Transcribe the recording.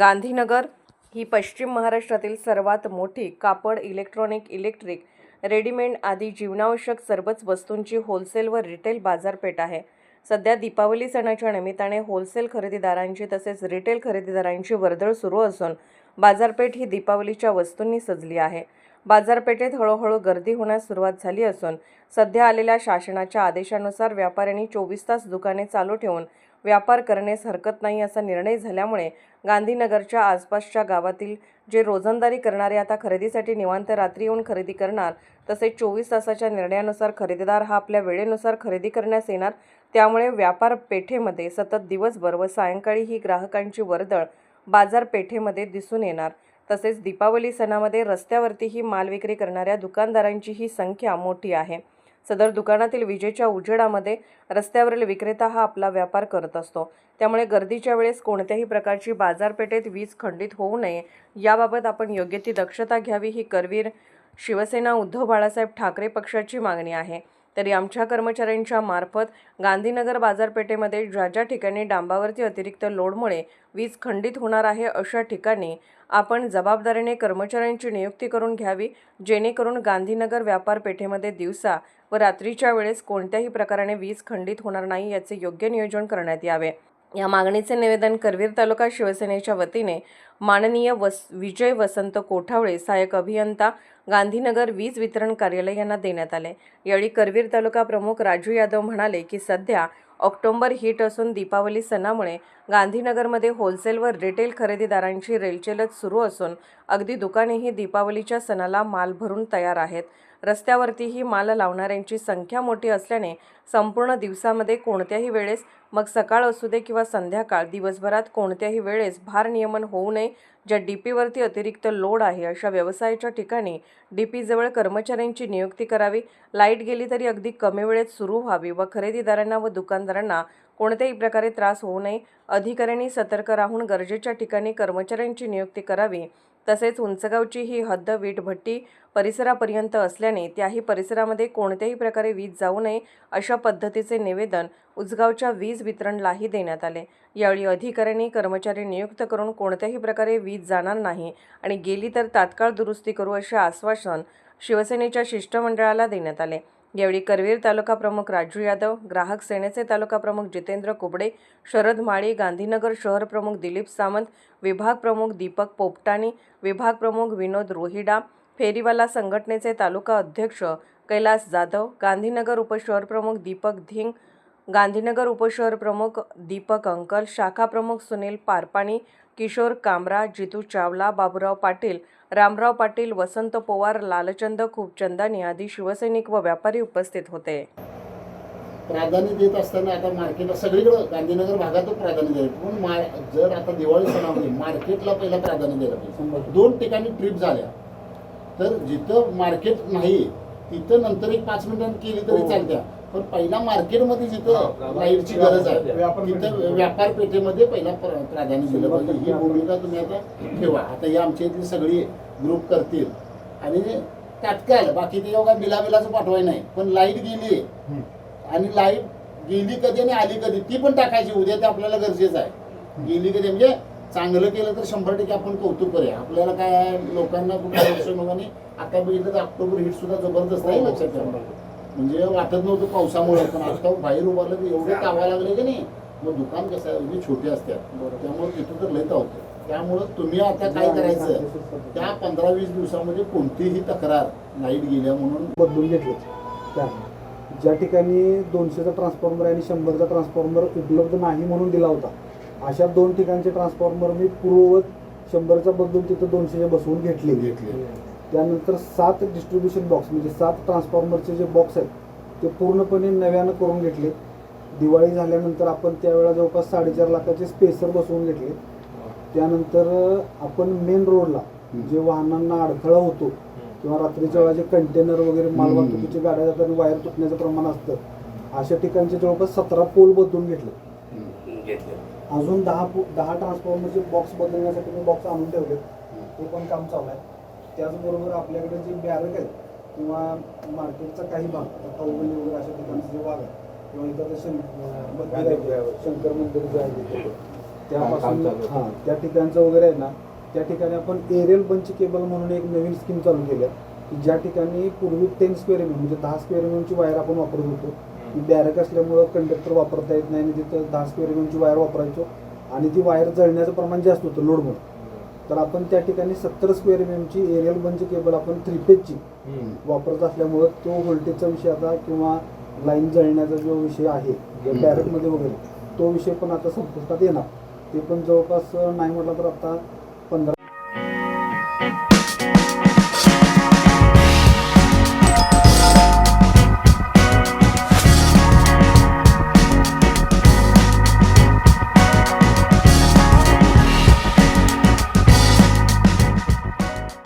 गांधीनगर ही पश्चिम महाराष्ट्रातील सर्वात मोठी कापड इलेक्ट्रॉनिक इलेक्ट्रिक रेडीमेड आदी जीवनावश्यक सर्वच वस्तूंची होलसेल व रिटेल बाजारपेठ आहे. सध्या दीपावली सणाच्या निमित्ताने होलसेल खरेदीदारांची तसेच रिटेल खरेदीदारांची वर्दळ सुरू असून बाजारपेठ ही दीपावलीच्या वस्तूंनी सजली आहे. बाजारपेठेत हळूहळू गर्दी होण्यास सुरुवात झाली असून सध्या आलेल्या शासनाच्या आदेशानुसार व्यापाऱ्यांनी चोवीस तास दुकाने चालू ठेवून व्यापार करण्यास हरकत नाही असा निर्णय झाल्यामुळे गांधीनगरच्या आसपासच्या गावातील जे रोजंदारी करणारे आता खरेदीसाठी निवांत रात्री येऊन खरेदी करणार तसेच चोवीस तासाच्या निर्णयानुसार खरेदीदार हा आपल्या वेळेनुसार खरेदी करण्यास येणार त्यामुळे व्यापार पेठेमध्ये सतत दिवसभर व सायंकाळी ही ग्राहकांची वर्दळ बाजारपेठेमध्ये दिसून येणार. तसेच दीपावली सणामध्ये रस्त्यावरतीही माल विक्री करणाऱ्या दुकानदारांची ही संख्या मोठी आहे. सदर दुकानातील विजेच्या उजेडामध्ये रस्त्यावरील विक्रेता हा आपला व्यापार करत असतो. त्यामुळे गर्दीच्या वेळेस कोणत्याही प्रकारची बाजारपेठेत वीज खंडित होऊ नये. याबाबत आपण योग्य ती दक्षता घ्यावी ही करवीर शिवसेना उद्धव बाळासाहेब ठाकरे पक्षाची मागणी आहे. तरी आमच्या कर्मचाऱ्यांच्या मार्फत गांधीनगर बाजारपेठेमध्ये ज्या ज्या ठिकाणी डांबावरती अतिरिक्त लोडमुळे वीज खंडित होणार आहे अशा ठिकाणी आपण जबाबदारीने कर्मचाऱ्यांची नियुक्ती करून घ्यावी जेणेकरून गांधीनगर व्यापार पेठेमध्ये दिवसा व रात्रीच्या वेळेस कोणत्याही प्रकाराने वीज खंडित होणार नाही याचे योग्य नियोजन करण्यात यावे. या मागणीचे निवेदन करवीर तालुका शिवसेनेच्या वतीने माननीय वस विजय वसंत कोठावळे सहाय्यक अभियंता गांधीनगर वीज वितरण कार्यालय यांना देण्यात आले. यावेळी करवीर तालुका प्रमुख राजू यादव म्हणाले की सध्या ऑक्टोंबर हिट असून दीपावली सणामुळे गांधीनगरमध्ये होलसेल व रिटेल खरेदीदारांची रेलचेलच सुरू असून अगदी दुकानेही दीपावलीच्या सणाला माल भरून तयार आहेत. रस्त्यावरतीही माल लावणाऱ्यांची संख्या मोठी असल्याने संपूर्ण दिवसामध्ये कोणत्याही वेळेस मग सकाळ असू दे किंवा संध्याकाळ दिवसभरात कोणत्याही वेळेस भारनियमन होऊ नये ज्या डी पीवरती अतिरिक्त लोड आहे अशा व्यवसायाच्या ठिकाणी डी पीजवळ कर्मचाऱ्यांची नियुक्ती करावी. लाइट गेली तरी अगदी कमी वेळेत सुरू व्हावी व खरेदीदारांना व दुकानदारांना कोणत्याही प्रकारे त्रास होऊ नये. अधिकाऱ्यांनी सतर्क राहून गरजेच्या ठिकाणी कर्मचाऱ्यांची नियुक्ती करावी. तसेच उंचगावची ही हद्द वीटभट्टी परिसरापर्यंत असल्याने त्याही परिसरामध्ये कोणत्याही प्रकारे वीज जाऊ नये अशा पद्धतीचे निवेदन उसगावच्या वीज वितरणलाही देण्यात आले. यावेळी अधिकाऱ्यांनी कर्मचारी नियुक्त करून कोणत्याही प्रकारे वीज जाणार नाही आणि गेली तर तात्काळ दुरुस्ती करू असे आश्वासन शिवसेनेच्या शिष्टमंडळाला देण्यात आले. यावेळी करवीर तालुका प्रमुख राजू यादव ग्राहक सेनेचे तालुका प्रमुख जितेंद्र कुबडे शरद माळी गांधीनगर शहर प्रमुख दिलीप सामंत विभाग प्रमुख दीपक पोपटाणी विभाग प्रमुख विनोद रोहिडा फेरीवाला संघटनेचे तालुका अध्यक्ष कैलास जाधव गांधीनगर उपशहर प्रमुख दीपक धिंग गांधीनगर उपशहर प्रमुख दीपक अंकल शाखा प्रमुख सुनील पारपाणी किशोर कामरा जितू चावला बाबुराव पाटील रामराव पाटील वसंत पवार लालचंद खूपचंदानी आदी शिवसैनिक व व्यापारी उपस्थित होते. प्राधान्य देत असताना आता मार्केटला सगळीकडं गांधीनगर भागातच प्राधान्य द्यायला पण मा जर आता दिवाळी सणामध्ये मार्केटला पहिला प्राधान्य द्यायला पाहिजे दोन ठिकाणी ट्रिप झाल्या तर जिथं मार्केट नाही तिथं नंतर एक पाच मिनिटांनी केली तरी हो. चालत्या. पण पहिला मार्केटमध्ये जिथं लाईटची गरज आहे तिथं व्यापार पेठेमध्ये पहिला प्र- प्राधान्य दिलं पाहिजे. ही भूमिका तुम्ही आता ठेवा. आता ही आमच्या इथली सगळी ग्रुप करतील. आणि तात्काळ बाकी ते योगा बिला बिलाचं पाठवाय नाही. पण लाइट गेली आणि लाइट गेली कधी आणि आली कधी ती पण टाकायची. उद्या ते आपल्याला गरजेचं आहे. गेली कधी म्हणजे चांगलं केलं तर शंभर टक्के आपण कौतुक करूया. आपल्याला काय लोकांना कुठल्या आता बघितलं तर ऑक्टोबर हिट सुद्धा जबरदस्त आहे. लक्षात ठेवा. म्हणजे वाटत नव्हतं पावसामुळे पण आता बाहेर उभारलं तर एवढे तावा लागले की नाही मग दुकान कसं आहे म्हणजे छोटे असतात त्यामुळे तिथं तर लयत होतं त्यामुळं तुम्ही आता काय करायचं? त्या पंधरा वीस दिवसामध्ये कोणतीही तक्रार लाइट गेल्या म्हणून बदलून घेतले. त्या ज्या ठिकाणी दोनशेचा ट्रान्सफॉर्मर आणि शंभरचा ट्रान्सफॉर्मर उपलब्ध नाही म्हणून दिला होता अशा दोन ठिकाणचे ट्रान्सफॉर्मर मी पूर्ववत शंभरचा बदलून तिथं दोनशेचे बसवून घेतले घेतले त्यानंतर सात डिस्ट्रीब्युशन बॉक्स म्हणजे सात ट्रान्सफॉर्मरचे जे बॉक्स आहेत ते पूर्णपणे नव्यानं करून घेतले. दिवाळी झाल्यानंतर आपण त्यावेळेला जवळपास साडेचार लाखाचे स्पेसर बसवून घेतले. त्यानंतर आपण मेन रोडला जे वाहनांना अडथळा होतो किंवा रात्रीच्या वेळा जे कंटेनर वगैरे माल. वाहतुकीची गाड्या जाताना वायर तुटण्याचं प्रमाण असतं. अशा ठिकाणचे जवळपास सतरा पोल बदलून घेतले. अजून दहा पो- दहा ट्रान्सफॉर्मरचे बॉक्स बदलण्यासाठी मी बॉक्स आणून ठेवले ते पण काम चालू आहे. त्याचबरोबर आपल्याकडे जे बॅरक आहेत किंवा मार्केटचा काही भाग कौगली वगैरे अशा ठिकाणचे जे भाग आहे किंवा इतर आहे, शंकर मंदिर जे आहे त्यापासून. हां त्या ठिकाणचं वगैरे आहे ना त्या ठिकाणी आपण एरियल बंच केबल म्हणून एक नवीन स्कीम चालू केली आहे की ज्या ठिकाणी पूर्वी टेन स्क्वेअर एम म्हणजे दहा स्क्वेअर एमची वायर आपण वापरत होतो. ती बॅरक असल्यामुळं कंडक्टर वापरता येत नाही आणि तिथं दहा स्क्वेअर एमची वायर वापरायचो आणि ती वायर जळण्याचं प्रमाण जास्त होतं लोडमुळे तर आपण त्या ठिकाणी सत्तर स्क्वेअर एम एमची एरियल बंच केबल आपण थ्री पेजची वापरत असल्यामुळं तो व्होल्टेजचा विषय आता किंवा लाईन जळण्याचा जो विषय आहे. बॅरकमध्ये वगैरे तो विषय पण आता संपुष्टात येणार ते पण जवळपास नाही म्हटलं तर आता